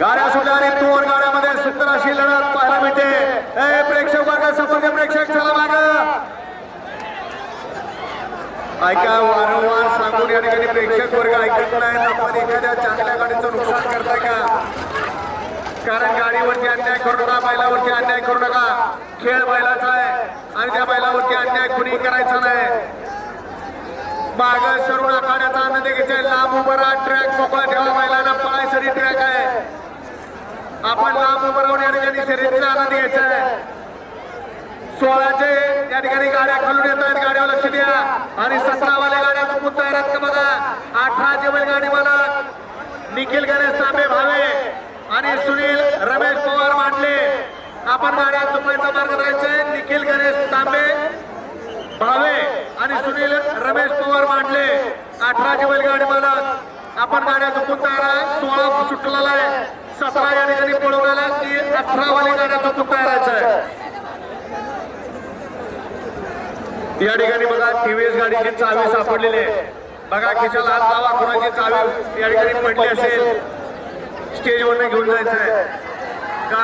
गाड्या सुद्धा आणि दोन गाड्यामध्ये सुंदर अशी लढत पाहायला मिळते. ए प्रेक्षक वर्ग संपर्क प्रेक्षक चला माग. ऐका वारंवार सांगून या ठिकाणी प्रेक्षक वर्ग ऐकत नाही आपण एखाद्या चांगल्या गाडीचं नुकसान करताय का? कारण गाडीवरती अन्याय करू नका बैलावरती अन्याय करू नका. खेळ बैलाचा आहे आणि त्या बैलावरती अन्याय कुणी करायचा नाही. माग सरून आखाड्याचा आनंद घ्यायचा लांब उभं ट्रॅक मोकळा ठेवा बैलांना पळायसाठी ट्रॅक आहे आपण शर्यतीचा आनंद घ्यायचा आहे सोळाचे या ठिकाणी गाड्या खालून येत आहेत गाड्यावर लक्ष द्या. आणि सतरावाल्या गाड्या चुकून आहेत का बघा? अठरा जेवण गाडी मला निखिल गणेश तांबे भावे आणि सुनील रमेश पवार मांडले. आपण गाड्या चुकवायचा मार्ग राहायचे निखिल गणेश तांबे भावे आणि सुनील रमेश पवार मांडले. अठरा जेवण गाडी मला आपण गाड्या चुकून तयार आहे. सोळा सुटलेला आहे. सतरा या ठिकाणी पळवलेला की अठरा वाली गाड्या तुकडा तयार आहे या ठिकाणी बघा टीव्हीएस गाडीची चावी सापडलेली आहे. बघा खिशाला हात लावा कोणाची चावी या ठिकाणी पडली असेल स्टेजवरनं घेऊन जायचं आहे